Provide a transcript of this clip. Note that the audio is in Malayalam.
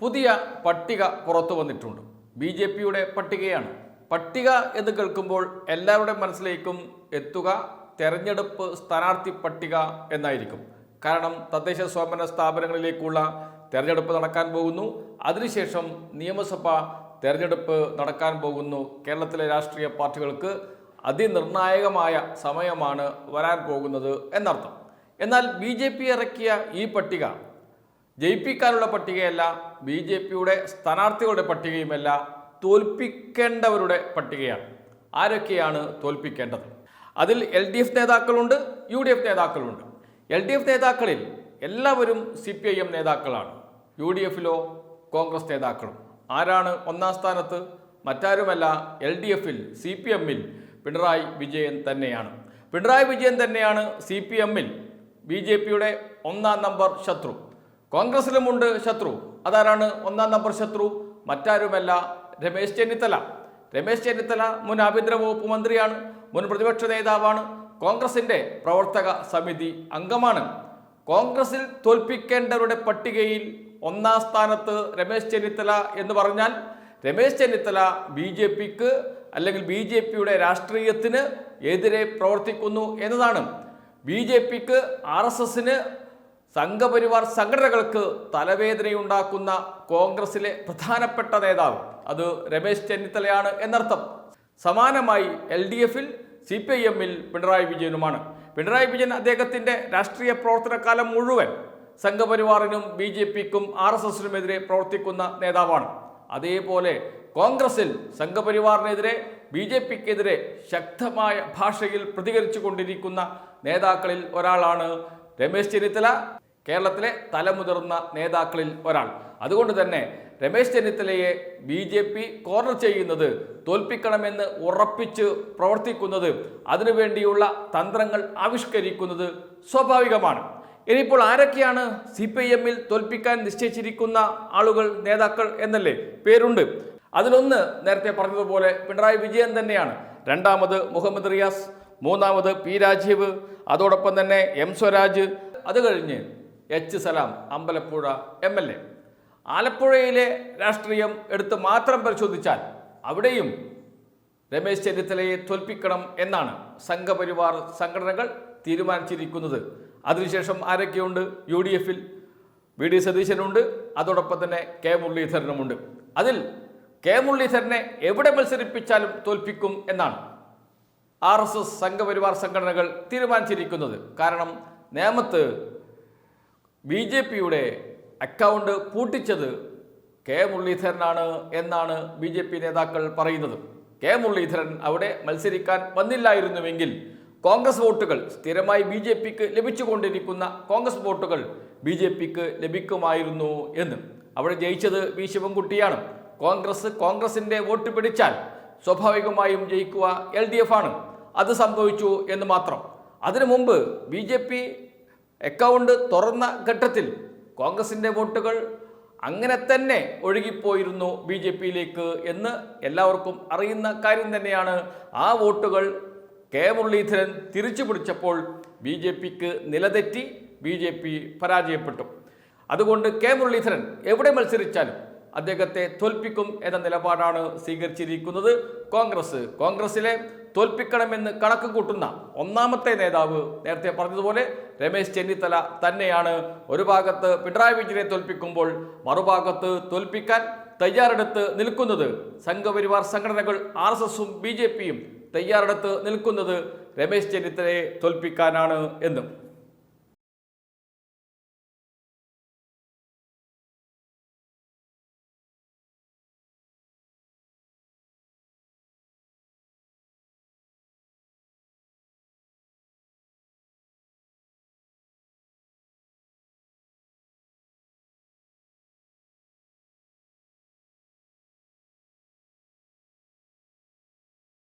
പുതിയ പട്ടിക പുറത്തു വന്നിട്ടുണ്ട്. ബി ജെ പിയുടെ പട്ടികയാണ്. പട്ടിക എന്ന് കേൾക്കുമ്പോൾ എല്ലാവരുടെ മനസ്സിലേക്കും എത്തുക തെരഞ്ഞെടുപ്പ് സ്ഥാനാർത്ഥി പട്ടിക എന്നായിരിക്കും. കാരണം തദ്ദേശ സ്വയംഭരണ സ്ഥാപനങ്ങളിലേക്കുള്ള തെരഞ്ഞെടുപ്പ് നടക്കാൻ പോകുന്നു. അതിനുശേഷം നിയമസഭ തെരഞ്ഞെടുപ്പ് നടക്കാൻ പോകുന്നു കേരളത്തിലെ രാഷ്ട്രീയ പാർട്ടികൾക്ക്. അതിനിർണായകമായ സമയമാണ് വരാൻ പോകുന്നത് എന്നർത്ഥം. എന്നാൽ ബി ജെ പി ഇറക്കിയ ഈ പട്ടിക ജയിപ്പിക്കാനുള്ള പട്ടികയല്ല ബി ജെ പിയുടെ സ്ഥാനാർത്ഥികളുടെ പട്ടികയുമല്ല തോൽപ്പിക്കേണ്ടവരുടെ പട്ടികയാണ്. ആരൊക്കെയാണ് തോൽപ്പിക്കേണ്ടത്? അതിൽ എൽ ഡി എഫ് നേതാക്കളുണ്ട് യു ഡി എഫ് നേതാക്കളുണ്ട്. എൽ ഡി എഫ് നേതാക്കളിൽ എല്ലാവരും സി പി ഐ എം നേതാക്കളാണ്. യു ഡി എഫിലോ കോൺഗ്രസ് നേതാക്കളും. ആരാണ് ഒന്നാം സ്ഥാനത്ത്? മറ്റാരുമല്ല എൽ ഡി എഫിൽ സി പി എമ്മിൽ പിണറായി വിജയൻ തന്നെയാണ്. പിണറായി വിജയൻ തന്നെയാണ് സി പി എമ്മിൽ ബി ജെ പിയുടെ ഒന്നാം നമ്പർ ശത്രു. കോൺഗ്രസിലുമുണ്ട് ശത്രു. അതാരാണ് ഒന്നാം നമ്പർ ശത്രു? മറ്റാരുമല്ല രമേശ് ചെന്നിത്തല. രമേശ് ചെന്നിത്തല മുൻ ആഭ്യന്തര വകുപ്പ് മന്ത്രിയാണ്. മുൻ പ്രതിപക്ഷ നേതാവാണ്. കോൺഗ്രസിന്റെ പ്രവർത്തക സമിതി അംഗമാണ്. കോൺഗ്രസിൽ തോൽപ്പിക്കേണ്ടവരുടെ പട്ടികയിൽ ഒന്നാം സ്ഥാനത്ത് രമേശ് ചെന്നിത്തല എന്ന് പറഞ്ഞാൽ രമേശ് ചെന്നിത്തല ബി ജെ പിക്ക് അല്ലെങ്കിൽ ബി ജെ പിയുടെ രാഷ്ട്രീയത്തിന് എതിരെ പ്രവർത്തിക്കുന്നു എന്നതാണ്. ബി ജെ പിക്ക് ആർ എസ് എസിന് സംഘപരിവാർ സംഘടനകൾക്ക് തലവേദനയുണ്ടാക്കുന്ന കോൺഗ്രസിലെ പ്രധാനപ്പെട്ട നേതാവ്. അത് രമേശ് ചെന്നിത്തലയാണ് എന്നർത്ഥം. സമാനമായി എൽ ഡി എഫിൽ സി പി ഐ എമ്മിൽ പിണറായി വിജയനുമാണ്. പിണറായി വിജയൻ അദ്ദേഹത്തിന്റെ രാഷ്ട്രീയ പ്രവർത്തനകാലം മുഴുവൻ സംഘപരിവാറിനും ബി ജെ പിക്കും ആർ എസ് എസിനുമെതിരെ പ്രവർത്തിക്കുന്ന നേതാവാണ്. അതേപോലെ കോൺഗ്രസിൽ സംഘപരിവാറിനെതിരെ ബി ജെ പിക്കെതിരെ ശക്തമായ ഭാഷയിൽ പ്രതികരിച്ചു കൊണ്ടിരിക്കുന്ന നേതാക്കളിൽ ഒരാളാണ് രമേശ് ചെന്നിത്തല കേരളത്തിലെ തലമുതിർന്ന നേതാക്കളിൽ ഒരാൾ. അതുകൊണ്ട് തന്നെ രമേശ് ചെന്നിത്തലയെ ബി ജെ പി കോർണർ ചെയ്യുന്നത് തോൽപ്പിക്കണമെന്ന് ഉറപ്പിച്ച് പ്രവർത്തിക്കുന്നത് അതിനുവേണ്ടിയുള്ള തന്ത്രങ്ങൾ ആവിഷ്കരിക്കുന്നത് സ്വാഭാവികമാണ്. ഇനിയിപ്പോൾ ആരൊക്കെയാണ് സി പി ഐ എമ്മിൽ തോൽപ്പിക്കാൻ നിശ്ചയിച്ചിരിക്കുന്ന ആളുകൾ നേതാക്കൾ എന്നല്ലേ പേരുണ്ട്. അതിലൊന്ന് നേരത്തെ പറഞ്ഞതുപോലെ പിണറായി വിജയൻ തന്നെയാണ്. രണ്ടാമത് മുഹമ്മദ് റിയാസ് മൂന്നാമത് പി രാജീവ് അതോടൊപ്പം തന്നെ എം സ്വരാജ് അത് കഴിഞ്ഞ് H Salam Ambalappuzha M L A. ആലപ്പുഴയിലെ രാഷ്ട്രീയം എടുത്ത് മാത്രം പരിശോധിച്ചാൽ അവിടെയും രമേശ് ചെന്നിത്തലയെ തോൽപ്പിക്കണം എന്നാണ് സംഘപരിവാർ സംഘടനകൾ തീരുമാനിച്ചിരിക്കുന്നത്. അതിനുശേഷം ആരൊക്കെയുണ്ട്? യു ഡി എഫിൽ വി ഡി സതീശനുണ്ട് അതോടൊപ്പം തന്നെ കെ മുരളീധരനുമുണ്ട്. അതിൽ കെ മുരളീധരനെ എവിടെ മത്സരിപ്പിച്ചാലും തോൽപ്പിക്കും എന്നാണ് ആർ എസ് എസ് സംഘപരിവാർ സംഘടനകൾ തീരുമാനിച്ചിരിക്കുന്നത്. കാരണം നേമത്ത് ബി ജെ പിയുടെ അക്കൗണ്ട് പൂട്ടിച്ചത് കെ മുരളീധരനാണ് എന്നാണ് ബി ജെ പി നേതാക്കൾ പറയുന്നത്. കെ മുരളീധരൻ അവിടെ മത്സരിക്കാൻ വന്നില്ലായിരുന്നുവെങ്കിൽ കോൺഗ്രസ് വോട്ടുകൾ സ്ഥിരമായി ബി ജെ പിക്ക് ലഭിച്ചുകൊണ്ടിരിക്കുന്ന കോൺഗ്രസ് വോട്ടുകൾ ബി ജെ പിക്ക് ലഭിക്കുമായിരുന്നു എന്ന്. അവിടെ ജയിച്ചത് വി ശിവൻകുട്ടിയാണ്. കോൺഗ്രസ് കോൺഗ്രസിന്റെ വോട്ട് പിടിച്ചാൽ സ്വാഭാവികമായും ജയിക്കുക എൽ ഡി എഫ് ആണ്. അത് സംഭവിച്ചു എന്ന് മാത്രം. അതിനു മുമ്പ് ബി ജെ പി അക്കൗണ്ട് തുറന്ന ഘട്ടത്തിൽ കോൺഗ്രസിന്റെ വോട്ടുകൾ അങ്ങനെ തന്നെ ഒഴുകിപ്പോയിരുന്നു ബി ജെ പിയിലേക്ക് എന്ന് എല്ലാവർക്കും അറിയുന്ന കാര്യം തന്നെയാണ്. ആ വോട്ടുകൾ കെ മുരളീധരൻ തിരിച്ചു പിടിച്ചപ്പോൾ ബി ജെ പിക്ക് നിലതെറ്റി ബി ജെ പി പരാജയപ്പെട്ടു. അതുകൊണ്ട് കെ മുരളീധരൻ എവിടെ മത്സരിച്ചാലും അദ്ദേഹത്തെ തോൽപ്പിക്കും എന്ന നിലപാടാണ് സ്വീകരിച്ചിരിക്കുന്നത് കോൺഗ്രസ്. കോൺഗ്രസിലെ തോൽപ്പിക്കണമെന്ന് കണക്ക് കൂട്ടുന്ന ഒന്നാമത്തെ നേതാവ് നേരത്തെ പറഞ്ഞതുപോലെ രമേശ് ചെന്നിത്തല തന്നെയാണ്. ഒരു ഭാഗത്ത് പിണറായി വിജയനെ തോൽപ്പിക്കുമ്പോൾ മറുഭാഗത്ത് തോൽപ്പിക്കാൻ തയ്യാറെടുത്ത് നിൽക്കുന്നത് സംഘപരിവാർ സംഘടനകൾ ആർ എസ് എസും ബി ജെ പിയും തയ്യാറെടുത്ത് നിൽക്കുന്നത് രമേശ് ചെന്നിത്തലയെ തോൽപ്പിക്കാനാണ് എന്നും